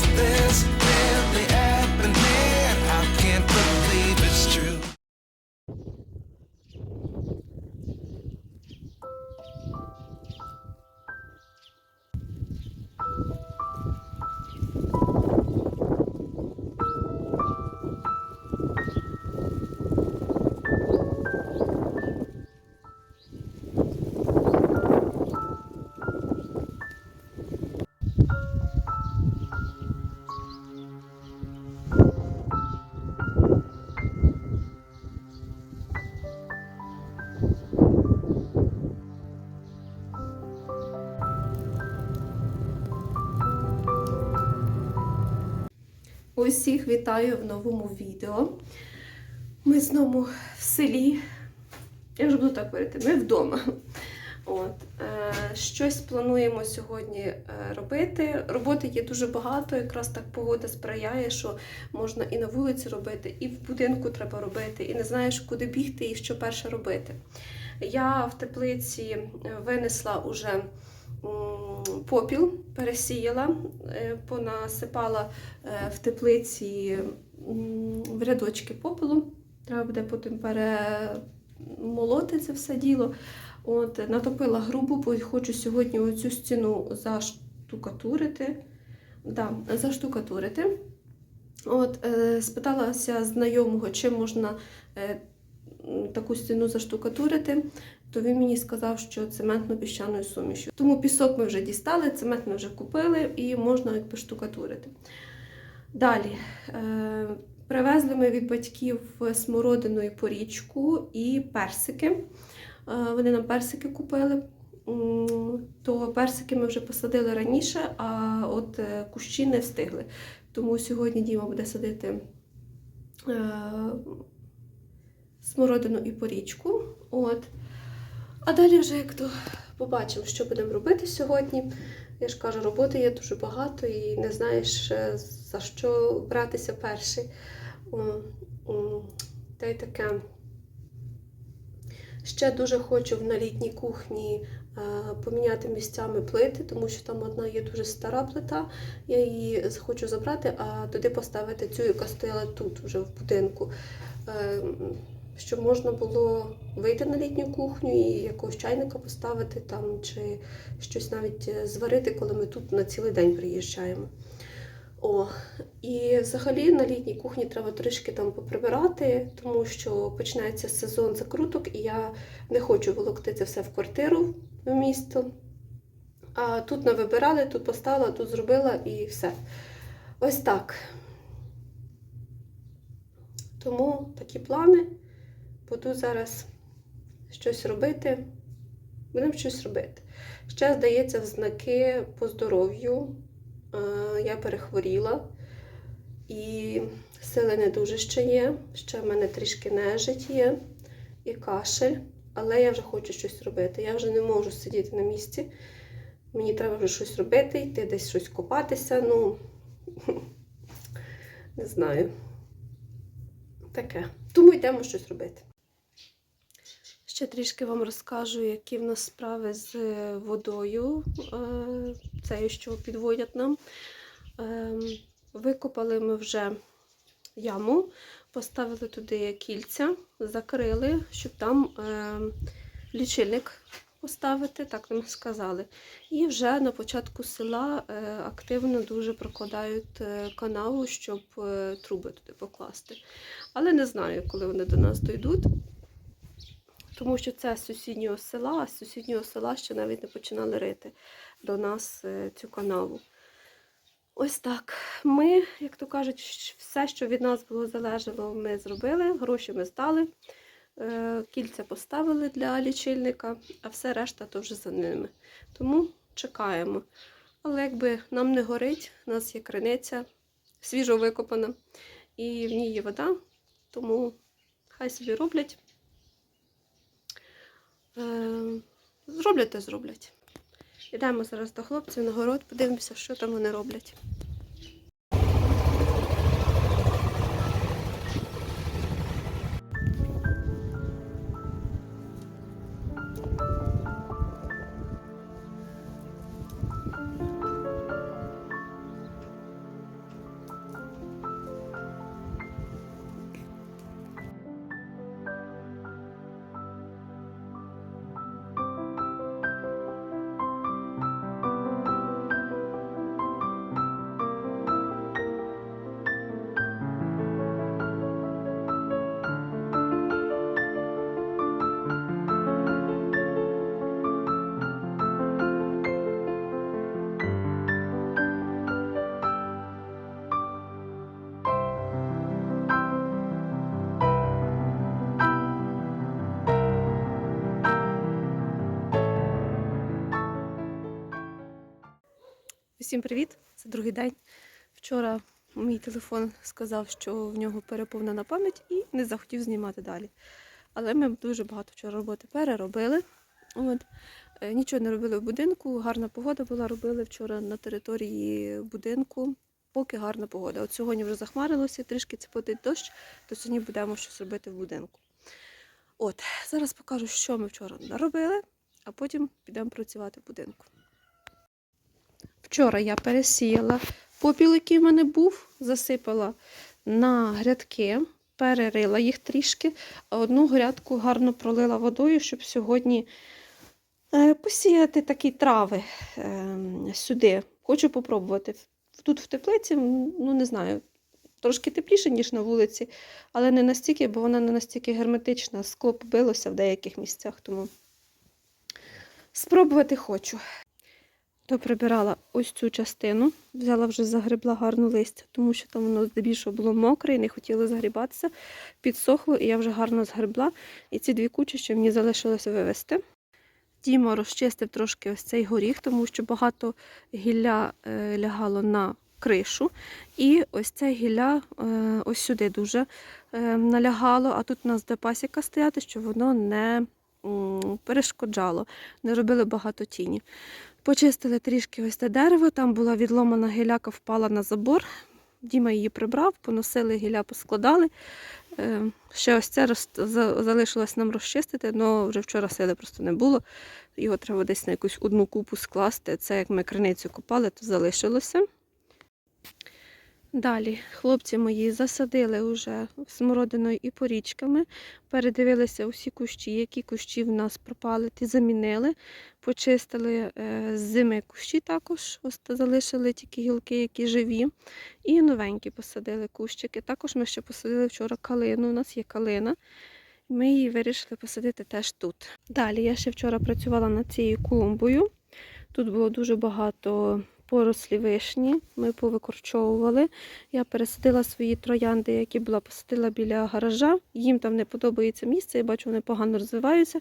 this. Усіх вітаю в новому відео. Ми знову в селі. Я вже буду так говорити, ми вдома. От, е, щось плануємо сьогодні е, робити. Роботи є дуже багато, якраз так погода сприяє, що можна і на вулиці робити, і в будинку треба робити, і не знаєш, куди бігти і що перше робити. Я в теплиці е, винесла уже попіл, пересіяла, е, понасипала е, в теплиці в рядочки попелу. Треба буде потім перемолоти це все діло. От, натопила грубу, бо хочу сьогодні оцю стіну заштукатурити. Да, заштукатурити. От, е, спиталася знайомого, чим можна е, таку стіну заштукатурити, то він мені сказав, що цементно-піщаною сумішю. Тому пісок ми вже дістали, цемент ми вже купили і можна якби штукатурити. Далі. Е, привезли ми від батьків смородину і порічку і персики. Е, Вони нам персики купили. То персики ми вже посадили раніше, а от е, кущі не встигли. Тому сьогодні Діма буде садити смородину і порічку. От. А далі вже як то побачимо, що будемо робити сьогодні. Я ж кажу, роботи є дуже багато і не знаєш, е, за що братися перший. Та й таке. Ще дуже хочу на літній кухні е, поміняти місцями плити, тому що там одна є дуже стара плита. Я її хочу забрати, а туди поставити цю, яка стояла тут, вже в будинку. Щоб можна було вийти на літню кухню і якогось чайника поставити там, чи щось навіть е, зварити, коли ми тут на цілий день приїжджаємо. О, і взагалі на літній кухні треба трішки там поприбирати, тому що починається сезон закруток, і я не хочу волокти це все в квартиру в місто. А тут навибирали, тут поставила, тут зробила і все. Ось так. Тому такі плани. Буду зараз щось робити. Будемо щось робити. Ще, здається, в знаки по здоров'ю. Е, Я перехворіла і сили не дуже ще є. Ще в мене трішки нежить є і кашель, але я вже хочу щось робити. Я вже не можу сидіти на місці. Мені треба вже щось робити, йти десь щось копатися. Ну, не знаю. Таке. Тому йдемо щось робити. Ще трішки вам розкажу, які в нас справи з е, водою, е, що підводять нам. Ем, Викопали ми вже яму, поставили туди кільця, закрили, щоб там ем, лічильник поставити, так нам сказали. І вже на початку села е, активно дуже прокладають е, канаву, щоб труби туди покласти. Але не знаю, коли вони до нас дійдуть. Тому що це з сусіднього села, а з сусіднього села ще навіть не починали рити до нас е, цю канаву. Ось так. Ми, як то кажуть, все, що від нас було залежало, ми зробили, гроші ми здали, е, кільця поставили для лічильника, а все решта то вже за ними. Тому чекаємо. Але якби нам не горить, у нас є криниця, свіжо викопана, і в ній є вода, тому хай собі роблять. Е, Зроблять, то зроблять. Йдемо зараз до хлопців на город, подивимося, що там вони роблять. Усім привіт! Це другий день. Вчора мій телефон сказав, що в нього переповнена пам'ять і не захотів знімати далі. Але ми дуже багато вчора роботи переробили. От. Е, Нічого не робили в будинку, гарна погода була. Робили вчора на території будинку, поки гарна погода. От сьогодні вже захмарилося, трішки цепотить дощ, то сьогодні будемо щось робити в будинку. От, зараз покажу, що ми вчора наробили, а потім підемо працювати в будинку. Вчора я пересіяла попіл, який в мене був, засипала на грядки, перерила їх трішки, а одну грядку гарно пролила водою, щоб сьогодні е, посіяти такі трави е, сюди. Хочу попробувати. Тут в теплиці, ну не знаю, трошки тепліше, ніж на вулиці, але не настільки, бо вона не настільки герметична, скло побилося в деяких місцях, тому спробувати хочу. То прибирала ось цю частину, взяла вже загребла гарну листя, тому що там воно здебільшого було мокре і не хотіло загрібатися. Підсохло, і я вже гарно згребла. І ці дві кучі, що мені залишилося вивезти. Діма розчистив трошки ось цей горіх, тому що багато гілля е, лягало на кришу. І ось це гілля е, ось сюди дуже е, налягало, а тут у нас де пасіка стояти, щоб воно не перешкоджало, не робили багато тіні. Почистили трішки ось те дерево, там була відломана гіляка, впала на забор. Діма її прибрав, поносили гілля, поскладали. Е, Ще ось це залишилось нам розчистити, але вже вчора сили просто не було. Його треба десь на якусь одну купу скласти. Це як ми криницю копали, то залишилося. Далі хлопці мої засадили вже смородиною і порічками, передивилися усі кущі, які кущі в нас пропали, ті замінили, почистили е, з зими кущі також, ось залишили тільки гілки, які живі, і новенькі посадили кущики. Також ми ще посадили вчора калину, у нас є калина. Ми її вирішили посадити теж тут. Далі я ще вчора працювала над цією клумбою. Тут було дуже багато порослі вишні, ми повикорчовували. Я пересадила свої троянди, які була посадила біля гаража. Їм там не подобається місце, я бачу, вони погано розвиваються.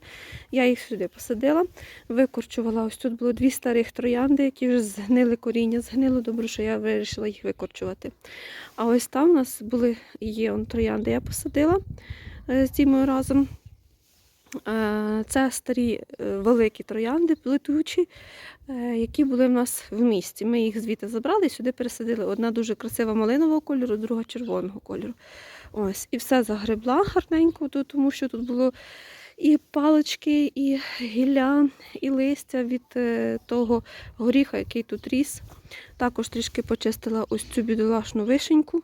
Я їх сюди посадила, викорчувала. Ось тут було дві старих троянди, які вже згнили коріння, згнило добре, що я вирішила їх викорчувати. А ось там у нас були є он, троянди, я посадила е, з Дімою разом. Е, Це старі е, великі троянди, плетучі, які були в нас в місті. Ми їх звідти забрали і сюди пересадили. Одна дуже красива малинового кольору, друга червоного кольору. Ось, і все загребла гарненько, тому що тут було і палички, і гілля, і листя від е, того горіха, який тут ріс. Також трішки почистила ось цю бідолашну вишеньку.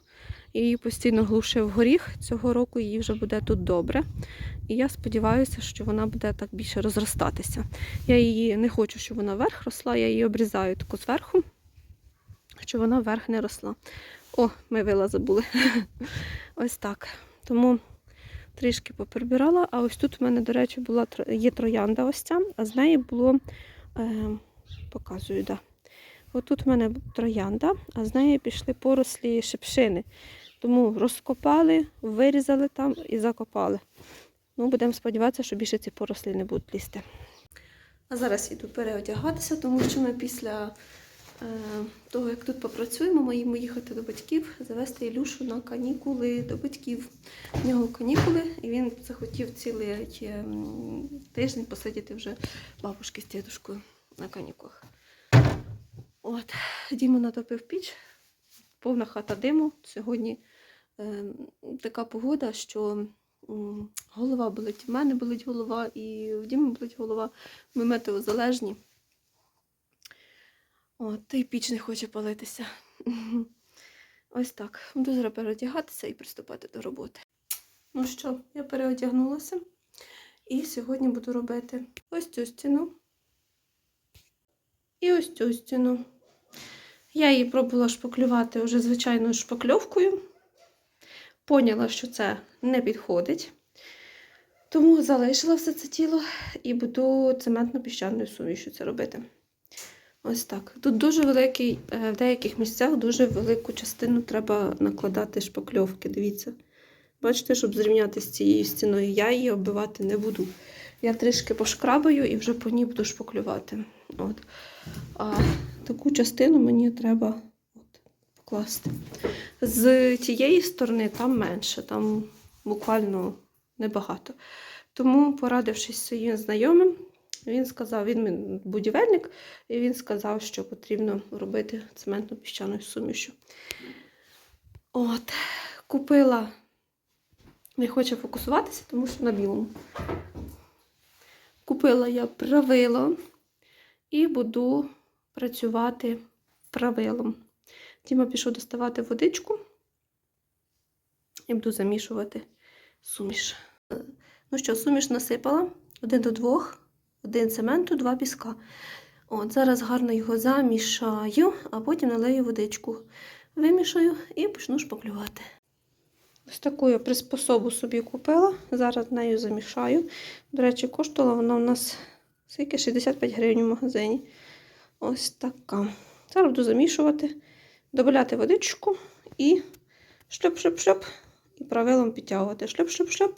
Її постійно глушив горіх. Цього року їй вже буде тут добре. І я сподіваюся, що вона буде так більше розростатися. Я її не хочу, щоб вона вверх росла, я її обрізаю таку зверху, щоб вона вверх не росла. О, ми вила забули. Ось так. Тому трішки поприбирала. А ось тут в мене, до речі, була є троянда ось ця, а з неї було, е, показую, да. Ось тут в мене троянда, а з неї пішли порослі шипшини. Тому розкопали, вирізали там і закопали. Ну, будемо сподіватися, що більше ці порослі не будуть лізти. А зараз йду переодягатися, тому що ми після е, того, як тут попрацюємо, їдемо їхати до батьків, завести Ілюшу на канікули до батьків. В нього канікули, і він захотів цілий е, тиждень посидіти вже бабушки з дідушкою на канікулах. От, Діма натопив піч, повна хата диму. Сьогодні е, така погода, що голова болить. В мене болить голова, і в Дімі болить голова. Ми метеозалежні. От, та й піч не хоче палитися. Ось так. Буду зараз переодягатися і приступати до роботи. Ну що, я переодягнулася. І сьогодні буду робити ось цю стіну. І ось цю стіну. Я її пробувала шпаклювати вже звичайною шпакльовкою. Поняла, що це не підходить. Тому залишила все це тіло і буду цементно-піщаною сумішю це робити. Ось так. Тут дуже великий, е, в деяких місцях дуже велику частину треба накладати шпакльовки. Дивіться. Бачите, щоб зрівняти з цією стіною, я її оббивати не буду. Я трішки пошкрабаю і вже по ній буду шпаклювати. От. А таку частину мені треба от, покласти. З тієї сторони там менше, там буквально небагато. Тому, порадившись своїм знайомим, він сказав, він будівельник, і він сказав, що потрібно робити цементно піщаною сумішю. От, купила, не хоче фокусуватися, тому що на білому. Купила я правило і буду працювати правилом. Тіма пішов доставати водичку і буду замішувати суміш. Ну що, суміш насипала один до двох, один цементу, два піска. От, зараз гарно його замішаю, а потім налию водичку. Вимішаю і почну шпаклювати. Ось таку я приспособу собі купила. Зараз нею замішаю. До речі, коштувала вона у нас скільки 65 гривень в магазині. Ось така. Зараз буду замішувати, додати водичку і шльоп-шльоп-шльоп, і правилом підтягувати. Шльоп-шльоп-шльоп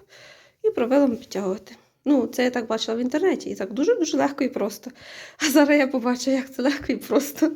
і правилом підтягувати. Ну, це я так бачила в інтернеті, і так дуже-дуже легко і просто. А зараз я побачу, як це легко і просто.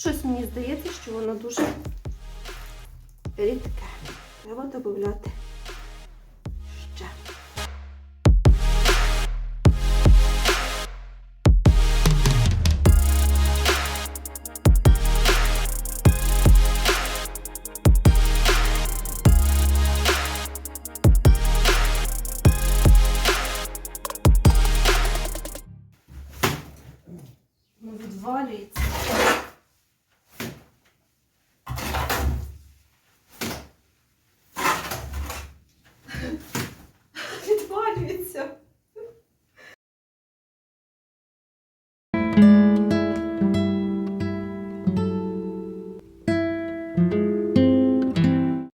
Щось мені здається, що воно дуже рідке. Треба додати